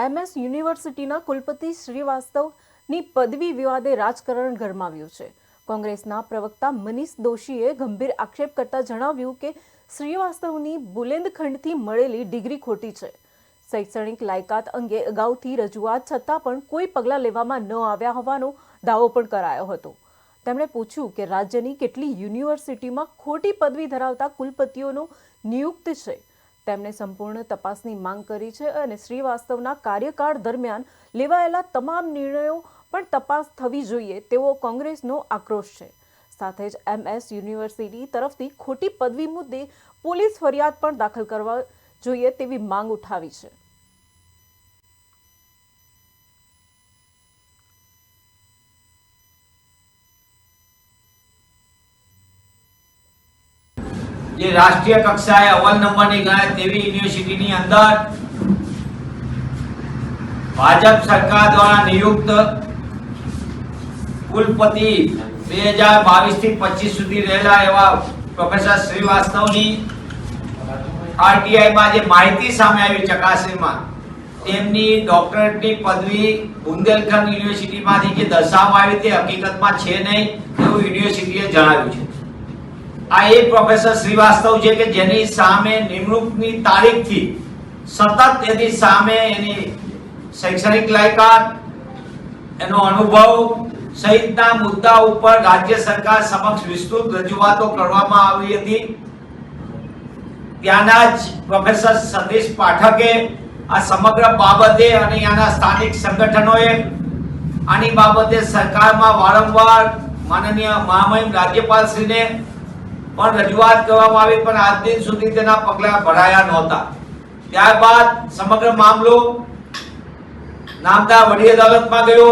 MS યુનિવર્સિટીના કુલપતિ શ્રીવાસ્તવની પદવી વિવાદે રાજકારણ ગરમાવ્યું છે. કોંગ્રેસના પ્રવક્તા મનીષ દોશીએ ગંભીર આક્ષેપ કરતા જણાવ્યું કે શ્રીવાસ્તવની બુલેન્દખંડથી મળેલી ડિગ્રી ખોટી છે. શૈક્ષણિક લાયકાત અંગે અગાઉથી રજૂઆત છતાં પણ કોઈ પગલાં લેવામાં ન આવ્યા હોવાનો દાવો પણ કરાયો હતો. તેમણે પૂછ્યું કે રાજ્યની કેટલી યુનિવર્સિટીમાં ખોટી પદવી ધરાવતા કુલપતિઓનો નિયુક્ત છે? તેમણે સંપૂર્ણ તપાસની માંગ કરી છે અને શ્રીવાસ્તવના કાર્યકાળ દરમિયાન લેવાયેલા તમામ નિર્ણયો પણ તપાસ થવી જોઈએ તેવો કોંગ્રેસનો આક્રોશ છે. સાથે જ એમએસ યુનિવર્સિટી તરફથી ખોટી પદવી મુદ્દે પોલીસ ફરિયાદ પણ દાખલ કરવા જોઈએ તેવી માંગ ઉઠાવી છે. જે રાષ્ટ્રીય કક્ષાએ અવ્વલ નંબરની ગણાય તેવી યુનિવર્સિટીની અંદર ભાજપ સરકાર દ્વારા નિયુક્ત કુલપતિ બે હજાર બાવીસથી પચીસ સુધી રહેલા એવા પ્રોફેસર શ્રીવાસ્તવની આરટીઆઈમાં જે માહિતી સામે આવી ચકાસણીમાં તેમની ડોક્ટરેટની પદવી બુંદેલખંડ યુનિવર્સિટીમાંથી જે દર્શાવવામાં આવી તે હકીકતમાં છે નહીં એવું યુનિવર્સિટીએ જણાવ્યું છે. આ એ પ્રોફેસર શ્રીવાસ્તવ છે કે જેની સામે નિમણૂકની તારીખથી સતત એની સામે એની શૈક્ષણિક લાયકાત, એનો અનુભવ સહિતના મુદ્દા ઉપર રાજ્ય સરકાર સમક્ષ વિસ્તૃત રજૂઆતો કરવામાં આવી હતી. ત્યાંના જ પ્રોફેસર સતીશ પાઠકે આ સમગ્ર બાબતે અને ત્યાંના સ્થાનિક સંગઠનોએ આની બાબતે સરકારમાં વારંવાર માનનીય મહામહિમ રાજ્યપાલશ્રીને પણ રજૂઆત કરવામાં આવી, પણ આજ દિન સુધી તેના પગલા ભરાયા નહોતા. ત્યારબાદ સમગ્ર મામલો નામદાર વડી અદાલતમાં ગયો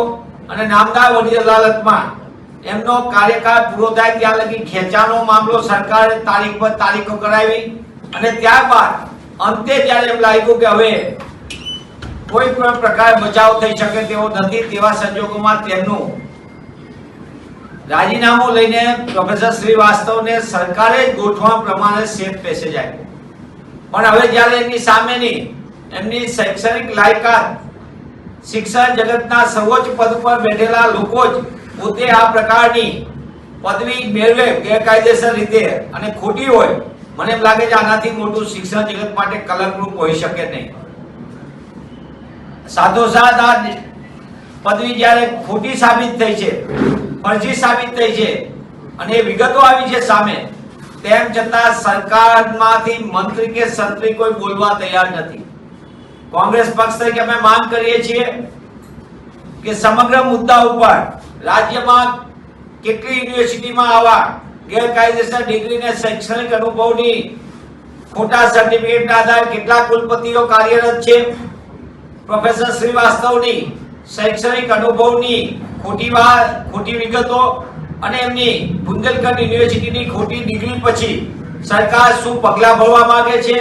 અને નામદાર વડી અદાલતમાં એમનો કાર્યકાળ પૂરો થાય ત્યાં લગી ખેંચાનો મામલો સરકારે તારીખ પર તારીખો કરાવી અને ત્યારબાદ અંતે જ્યારે એમ લાગ્યું કે હવે કોઈ પણ પ્રકારે બચાવ થઈ શકે તેવો નથી તેવા સંજોગોમાં તેમનું રાજીનામું લઈને પ્રોફેસર શ્રીવાસ્તવને સરકારે જ ગોઠવણ પ્રમાણે સેફ પેસેજ આપ્યો પણ હવે જ્યારે એમની સામેની એમની શૈક્ષણિક લાયકાત શિક્ષણ જગતના સર્વોચ્ચ પદ પર બેઠેલા લોકો જ પોતે આ પ્રકારની પદવી મેળવે ગેરકાયદેસર રીતે અને ખોટી હોય, મને એમ લાગે છે આનાથી મોટું શિક્ષણ જગત માટે કલંકરૂપ હોઈ શકે નહીં. સાથોસાથ આ પદવી જ્યારે ખોટી સાબિત થઈ છે ફરજી સાબિત થઈ છે. અને એ વિગતો આવી છે સામે. તેમ છતાં સરકારમાંથી મંત્રી કે સંત્રી કોઈ બોલવા તૈયાર નથી. કોંગ્રેસ પક્ષ તરીકે અમે માંગ કરીએ છીએ કે સમગ્ર મુદ્દા ઉપર રાજ્યમાં કેટલી યુનિવર્સિટીમાં આવા ગેરકાયદેસર ડિગ્રી ને શૈક્ષણિક અનુભવની ખોટા સર્ટિફિકેટના આધારે કેટલા કુલપતિઓ કાર્યરત છે. પ્રોફેસર શ્રીવાસ્તવની શૈક્ષણિક અનુભવની ખોટી વાત ખોટી વિગતો અને એમની બુંદેલખંડ યુનિવર્સિટીની ખોટી ડિગ્રી પછી સરકાર શું પગલાં ભરવા માંગે છે?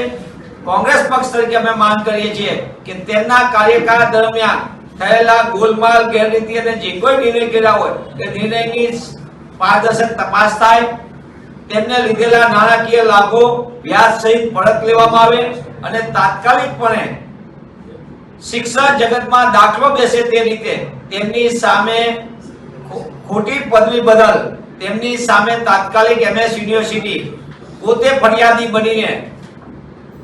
કોંગ્રેસ પક્ષ તરીકે અમે માંગ કરીએ છીએ કે તેમના કાર્યકાળ દરમિયાન થયેલા ગોલમાલ, ગેરરીતિ અને જે કોઈ નિર્ણય કર્યા હોય તે નિર્ણયની પારદર્શક તપાસ થાય. તેમને લીધેલા નાણાકીય લાભો વ્યાજ સહિત પરત લેવામાં આવે અને તાત્કાલિકપણે શિક્ષણ જગતમાં દાખલો બેસે તે રીતે, તેમની સામે ખોટી પદવી બદલ, તેમની સામે તાત્કાલિક એમએસ યુનિવર્સિટી પોતે ફરિયાદી બનીને